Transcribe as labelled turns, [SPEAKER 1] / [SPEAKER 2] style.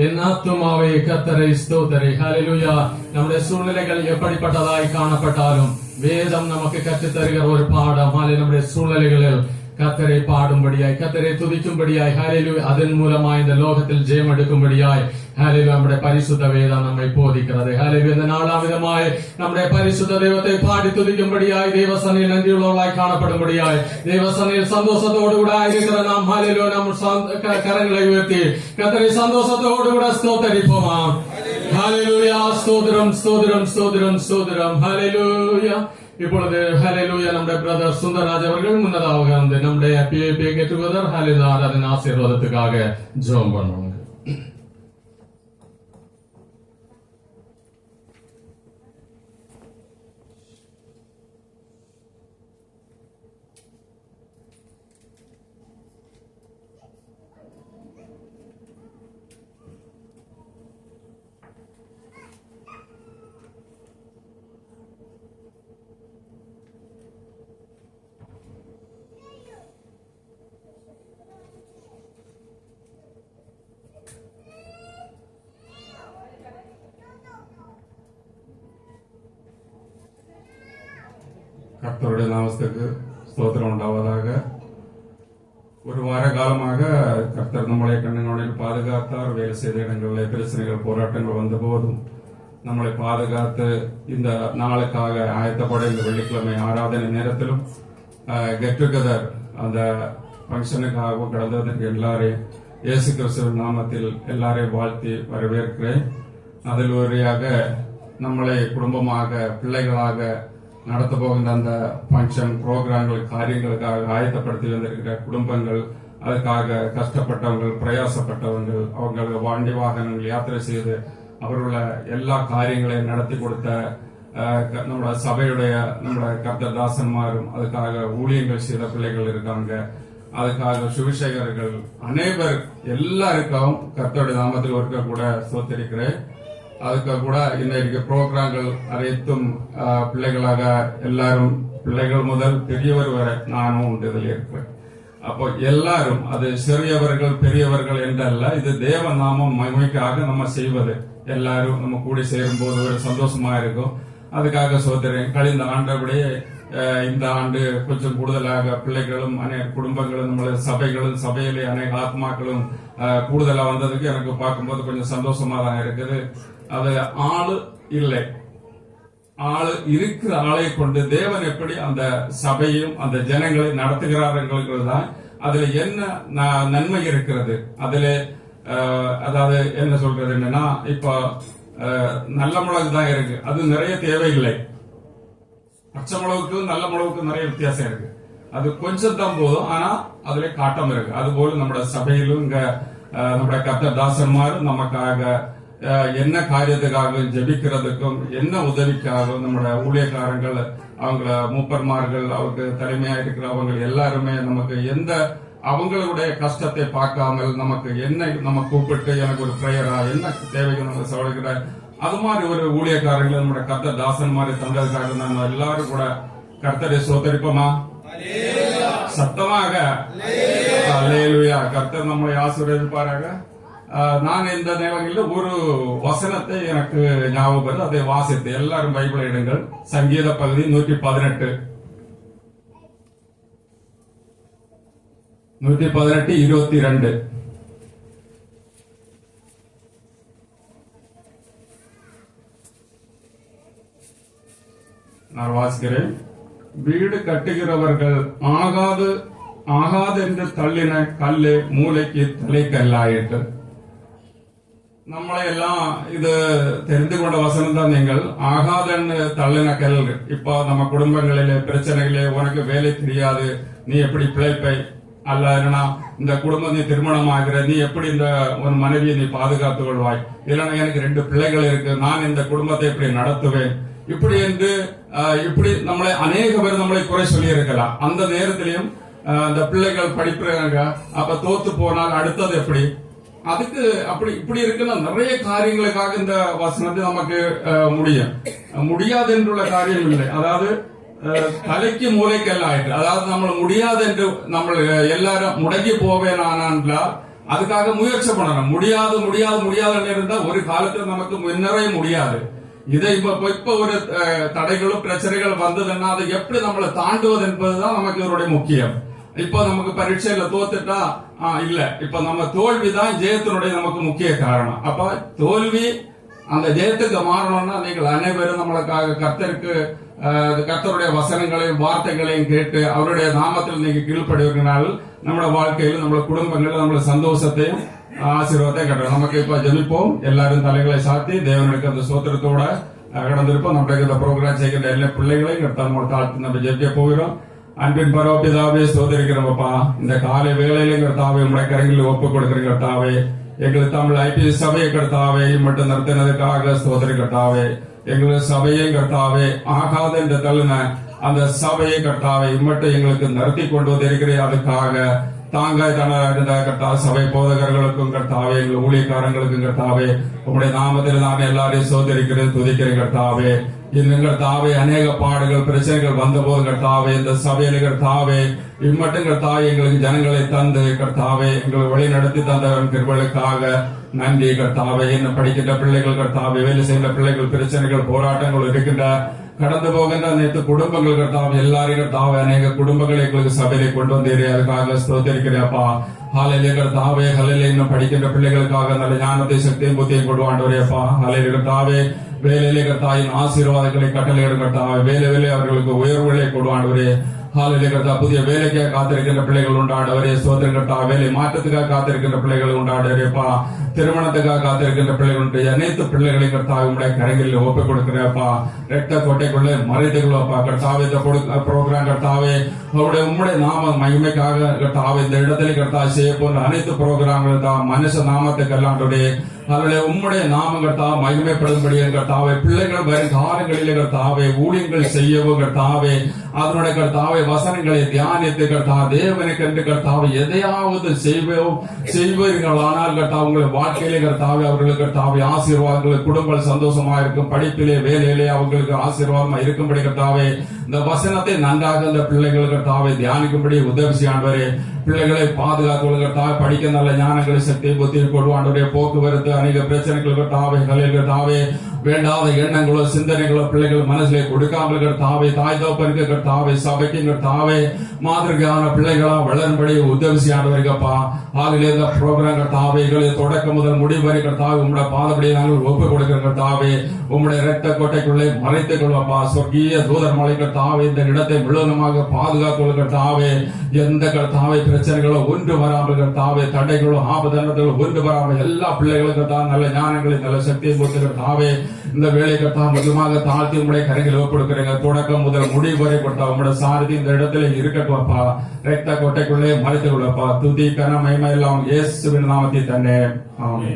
[SPEAKER 1] என் ஆத்துமாவை கத்தரை ஸ்தோதரை ஹலிலுயா நம்முடைய சூழ்நிலைகள் எப்படிப்பட்டதாய் காணப்பட்டாலும் வேதம் நமக்கு கற்றுத் தருகிற ஒரு பாடம் ஹalleluya நம்முடைய சூழ்நிலைகளில் கத்தரை பாடும்படியாய் கத்தரை துதிக்கும்படியாய் ஹalleluya அதன் மூலமாய் இந்த லோகத்தில் ஜெயம் எடுக்கும்படியாய் ஹalleluya நம்முடைய பரிசுத்த வேதம் நம்மை போதிக்கிறது ஹalleluya இந்த நாலாம் விதமாய் நம்முடைய பரிசுத்த தெய்வத்தை பாடி துதிக்கும்படியாய் தேவசனையில் நன்றியுள்ளவர்களாய் காணப்படும்படியாய் தேவசனையில் சந்தோஷத்தோடு கூட இருக்கிற நாம் ஹalleluya நம் சந்த- க- கரங்களை உயர்த்தி கத்தரை சந்தோஷத்தோடு கூட ஸ்தோத்தரிப்போமா இப்பொழுது ஹalleluya நம்முடைய பிரதர் சுந்தரராஜ் அவர்கள் முன்னதாக வந்து நம்முடைய பிஏபி கெட் டுகெதர் ஹalleluya ஆசீர்வாதத்துக்காக ஜோம் பண்ணுவாங்க
[SPEAKER 2] கர்த்தருடைய நாமத்துக்கு ஸ்தோத்திரம் உண்டாவதாக. ஒரு வார காலமாக கர்த்தர் நம்மளை கண்ணினுடைய பாதுகாத்தார். வேலை செய்த இடங்களில் பிரச்சனைகள் போராட்டங்கள் வந்த போதும் நம்மளை பாதுகாத்து இந்த நாளுக்காக ஆயத்தப்பட இந்த வெள்ளிக்கிழமை ஆராதனை நேரத்திலும் கெட் டுகெதர் அந்த ஃபங்க்ஷனுக்காகவும் கடந்ததற்கு எல்லாரையும் இயேசு கிறிஸ்துவின் நாமத்தில் எல்லாரையும் வாழ்த்தி வரவேற்கிறேன். அதில் ஒருவரையாக நம்மளை குடும்பமாக பிள்ளைகளாக நடத்த போகின்ற அந்த ஃபங்க்ஷன் ப்ரோக்ராம்கள் காரியங்களுக்காக ஆயத்தப்படுத்தி வந்திருக்கிற குடும்பங்கள் அதுக்காக கஷ்டப்பட்டவர்கள் பிரயாசப்பட்டவர்கள் அவங்களுக்கு வண்டி வாகனங்கள் யாத்திரை செய்து அவர்கள எல்லா காரியங்களையும் நடத்தி கொடுத்த க- நம்மளோட சபையுடைய நம்மளோட கர்த்தர் தாசன்மாரும் அதுக்காக ஊழியங்கள் செய்த பிள்ளைகள் இருக்காங்க. அதுக்காக சுவிசேகர்கள் அனைவர் எல்லாருக்கும் கர்த்தருடைய நாமத்தில் இருக்க கூட சோத்திருக்கிறேன். அதுக்கு கூட இன்றைக்கு ப்ரோக்ராம்கள் அனைத்தும் பிள்ளைகளாக எல்லாரும் பிள்ளைகள் முதல் பெரியவர் வரை நானும் உண்டு இதில் இருக்கிறேன். அப்போ எல்லாரும் அது சிறியவர்கள் பெரியவர்கள் என்றல்ல இது தேவ நாமம் மகிமைக்காக நம்ம செய்வது. எல்லாரும் நம்ம கூடி சேரும் போது ஒரு சந்தோஷமா இருக்கும். அதுக்காக சோதரேன் கழிந்த ஆண்டபடியே இந்த ஆண்டு கொஞ்சம் கூடுதலாக பிள்ளைகளும் அநேக குடும்பங்களும் நம்மள சபைகளும் சபையிலே அநேக ஆத்மாக்களும் கூடுதலாக வந்ததுக்கு எனக்கு பார்க்கும்போது கொஞ்சம் சந்தோஷமா தான் இருக்குது. அது ஆளு இல்லை. ஆளு இருக்கிற ஆளை கொண்டு தேவன் எப்படி அந்த சபையும் அந்த ஜனங்களை நடத்துகிறார்கள் தான் அதுல என்ன ந- நன்மை இருக்கிறது. அதுல அஹ், அதாவது என்ன சொல்றது என்னன்னா இப்போ அஹ், நல்ல மிளகு தான் இருக்கு. அது நிறைய தேவையில்லை. பச்சை மிளகுக்கும் நல்ல மிளகுக்கும் நிறைய வித்தியாசம் இருக்கு. அது கொஞ்சம் தான் போதும் ஆனா அதுல காட்டம் இருக்கு. அதுபோல நம்ம சபையிலும் இங்க அஹ், கத்த தாசன்மாரும் நமக்காக என்ன காரியத்துக்காக ஜெபிக்கிறதுக்கும் என்ன உதவிக்காகவும் நம்முடைய ஊழியக்காரங்கள் அவங்கள மூப்பர்மார்கள் அவருக்கு தலைமையா இருக்கிறவங்க எல்லாருமே நமக்கு எந்த அவங்களுடைய கஷ்டத்தை பார்க்காமல் நமக்கு என்ன நம்ம கூப்பிட்டு எனக்கு ஒரு பிரேயரா என்ன தேவைக்கு நம்ம சொல்கிற அது மாதிரி ஒரு ஊழியக்காரர்கள் நம்முடைய கர்த்தர் தாசன் மாதிரி தந்ததுக்காக நம்ம எல்லாரும் கூட கர்த்தரை சோதரிப்போமா சத்தமாக. கர்த்தர் நம்மளை ஆசீர்வதிப்பாராக? நான் இந்த நேரங்களில் ஒரு வசனத்தை எனக்கு ஞாபகம் அதை வாசித்து எல்லாரும் பைபிளை இடங்கள் சங்கீத பகுதி நூற்றி பதினெட்டு. நூற்றி பதினெட்டு இருபத்தி ரெண்டு நான் வாசிக்கிறேன். வீடு கட்டுகிறவர்கள் ஆகாது ஆகாது என்று தள்ளின கல்லு மூளைக்கு தலைக்கல்லாயிற்று நம்மளை எல்லாம் இது தெரிந்து கொண்ட வசனம் தான் நீங்கள் ஆகாதன்னு தள்ளின கல் இப்ப நம்ம குடும்பங்களிலே பிரச்சனைகளே உனக்கு வேலை தெரியாது நீ எப்படி பிழைப்பை அல்ல என்னன்னா இந்த குடும்பம் நீ திருமணம் ஆகிற நீ எப்படி இந்த உன் மனைவியை நீ பாதுகாத்துக் கொள்வாய் இல்லைன்னா எனக்கு ரெண்டு பிள்ளைகள் இருக்கு நான் இந்த குடும்பத்தை எப்படி நடத்துவேன் இப்படி என்று இப்படி நம்மளை அநேக பேர் நம்மளை குறை சொல்லி இருக்கலாம் அந்த நேரத்திலையும் ஆஹ், பிள்ளைகள் படிப்புறாங்க அப்ப தோத்து போனால் அடுத்தது எப்படி அதுக்கு அப்படி இப்படி இருக்குன்னா நிறைய காரியங்களுக்காக இந்த வசனத்தை நமக்கு முடியும். முடியாது என்றுள்ள காரியம் இல்லை. அதாவது தலைக்கு மூளைக்கெல்லாம் ஆயிட்டு அதாவது நம்ம முடியாது என்று நம்ம எல்லாரும் முடங்கி போவேன் ஆனால் அதுக்காக முயற்சி பண்ணணும். முடியாது முடியாது முடியாது இருந்தா ஒரு காலத்துல நமக்கு முன்னரே முடியாது. இதை இப்ப இப்ப- ஒரு தடைகளும் பிரச்சனைகள் வந்ததுன்னா அதை எப்படி நம்மளை தாண்டுவது என்பதுதான் நமக்கு இதனுடைய முக்கியம். இப்போ நமக்கு பரீட்சையில தோத்துட்டா இல்ல. இப்ப நம்ம தோல்விதான் ஜெயத்தினுடைய நமக்கு முக்கிய காரணம். அப்ப தோல்வி அந்த ஜெயத்துக்கு மாறணும்னா நீங்கள் அனைவரும் நம்மளுக்காக கர்த்தருக்கு கர்த்தருடைய வசனங்களையும் வார்த்தைகளையும் கேட்டு அவருடைய நாமத்தில் நீங்க கீழ்ப்படுவதனால் நம்மளோட வாழ்க்கையில் நம்மளோட குடும்பங்களில் நம்மளோட சந்தோஷத்தையும் ஆசீர்வாதத்தை கட்டுறோம் நமக்கு இப்ப ஜெபிப்போம். எல்லாரும் தலைகளை சாத்தி தேவனுக்கு அந்த சோத்திரத்தோட கடந்திருப்போம். நம்மளுக்கு இந்த ப்ரோக்ராம் செய்கிற எல்லா பிள்ளைகளையும் கர்த்தர் நம்ம நம்ம ஜெபிக்க போகிறோம். அன்பின் பரவப்பிதாவே சோதரிக்கிறோம்ப்பா இந்த காலை வேளையிலும் கர்த்தாவே உடைய கரங்களில் ஒப்பு கொடுக்கிற கர்த்தாவே. எங்களுக்கு தமிழ் ஐபி சபையை கர்த்தாவே மட்டும் நடத்தினதுக்காக சோதரி கர்த்தாவே. எங்களுக்கு சபையை கர்த்தாவே ஆகாத என்று தள்ளின அந்த சபையை கர்த்தாவே மட்டும் எங்களுக்கு நடத்தி கொண்டு வந்திருக்கிறேன் அதுக்காக. தாங்க கர்த்தா. சபை போதகர்களுக்கும் கர்த்தாவே எங்கள் ஊழியக்காரங்களுக்கும் கர்த்தாவே. உங்களுடைய நாமத்தில் நான் எல்லாரையும் சோதரிக்கிறேன் துதிக்கிறேன் கர்த்தாவே. இன்னும் தாவே அநேக பாடுகள் பிரச்சனைகள் வந்த போது கர்த்தாவே இந்த சபையில கர்த்தாவே. இம்மட்டும் கர்த்தாவே எங்களுக்கு ஜனங்களை தந்து கர்த்தாவே எங்களை வழி நடத்தி தந்தவன் கிருபலுக்காக நன்றி கர்த்தாவே. என்ன படிக்கின்ற பிள்ளைகள் கர்த்தாவே வேலை செய்கின்ற பிள்ளைகள் பிரச்சனைகள் போராட்டங்கள் இருக்கின்ற கடந்து போகின்ற அனைத்து குடும்பங்கள் கட்டாம் எல்லாரையும் கர்த்தாவே அநேக குடும்பங்களை எங்களுக்கு சபையில கொண்டு வந்தீரே. அதுக்காக ஸ்தோத்திரிக்கிறேப்பா ஹாலையில கட்டாவே ஹலையில இன்னும் படிக்கின்ற பிள்ளைகளுக்காக நல்ல ஞானத்தை சக்தியும் புத்தியும் கொடுவாண்டவரேப்பா ஹலையில கட்டாவே வேலையிலே கட்டாயின் ஆசீர்வாதங்களை கட்டளை கட்டாவே வேலை வேலை அவர்களுக்கு உயர்வுகளை கொடுவாண்டவரே ஹாலிலே புதிய வேலைக்காக காத்திருக்கின்ற பிள்ளைகள் உண்டாடவரே சோதரன் வேலை மாற்றத்துக்காக காத்திருக்கின்ற பிள்ளைகள் உண்டாடவரேப்பா திருமணத்துக்காக காத்திருக்கின்ற பிள்ளைகள் உண்டு. அனைத்து பிள்ளைகளையும் கர்த்தா உங்களுடைய கரங்களில் ஒப்புக் கொடுக்கிறேப்பா. ரெட்ட கோட்டைக்குள்ளே மறைத்துகளப்பா கர்த்தாவே இந்த ப்ரோக்ராம் கர்த்தாவே அவருடைய உம்முடைய நாம மகிமைக்காக கர்த்தாவே இந்த இடத்துல கர்த்தா செய்ய போன்ற அனைத்து ப்ரோக்ராம்கள் தான் மனுஷ நாமத்துக்கு அல்லாண்டுடைய அவருடைய உம்முடைய நாம கர்த்தா மகிமைப்படும்படி கர்த்தாவே பிள்ளைகள் வரும் காலங்களிலே கர்த்தாவே ஊழியங்கள் செய்யவும் கர்த்தாவே அதனுடைய கட்டாவே வசனங்களை தியானித்து கர்த்தா தேவனுக்கு என்று கர்த்தாவே எதையாவது செய்வோம் செய்வீர்கள். ஆனால் கர்த்தா உங்கள் வாழ்க்கையிலே கர்த்தாவே அவர்களுக்கு கர்த்தாவே ஆசீர்வாதங்கள் குடும்பம் சந்தோஷமா இருக்கும் படிப்பிலே வேலையிலே அவங்களுக்கு ஆசீர்வாதமா இருக்கும்படி கர்த்தாவே இந்த வசனத்தை நன்றாக இந்த பிள்ளைகள் கர்த்தாவே தியானிக்கும்படி உதவி செய்யாண்டவரே பிள்ளைகளை பாதுகாத்து கர்த்தாவே படிக்க நல்ல ஞானங்களை சக்தி புத்தி கொடுவாண்டவரே போக்குவரத்து அநேக பிரச்சனைகள் கட்டாவே கலைகள் கட்டாவே வேண்டாத எண்ணங்களோ சிந்தனைகளோ பிள்ளைகள் மனசிலே கொடுக்காமல் கர்த்தாவே தாய் தோப்பருக்கு கர்த்தாவே சபைக்கு கர்த்தாவே மாதிரியான பிள்ளைகளா வளரும்படி உதவி செய்யாண்டவருக்கப்பா. ஆகிலே இந்த ப்ரோக்ராம் கர்த்தாவே எங்களை தொடக்கம் முதல் முடிவு வரை கர்த்தாவே உங்களோட பாதப்படியை நாங்கள் ஒப்பு கொடுக்கிற கர்த்தாவே. உங்களுடைய இரத்த கோட்டைக்குள்ளே மறைத்துக் கொள்வப்பா சொர்க்கீய தூதர் மலை கர்த்தாவே இந்த இடத்தை முழுவதுமாக பாதுகாத்து கர்த்தாவே. எந்த கர்த்தாவே பிரச்சனைகளோ ஒன்று வராமல் கர்த்தாவே தடைகளோ ஆபதனங்களோ ஒன்று வராமல் எல்லா பிள்ளைகளுக்கு தான் நல்ல ஞானங்களை நல்ல சக்தியை கொடுத்துக்கிற தாவே இந்த வேலை கர்த்தா முழுமாக தாழ்த்தி உங்களை கரைகள் ஒப்படுக்கிறீங்க. தொடக்கம் முதல் முடிவு வரை கொடுத்தா உங்களோட சாரதி இந்த இடத்துல இருக்கட்டும்ப்பா ரத்த கோட்டைக்குள்ளே மறைத்து கொள்ளப்பா துதி கன மகிமை எல்லாம் இயேசுவின் நாமத்தை தன்னே ஆமே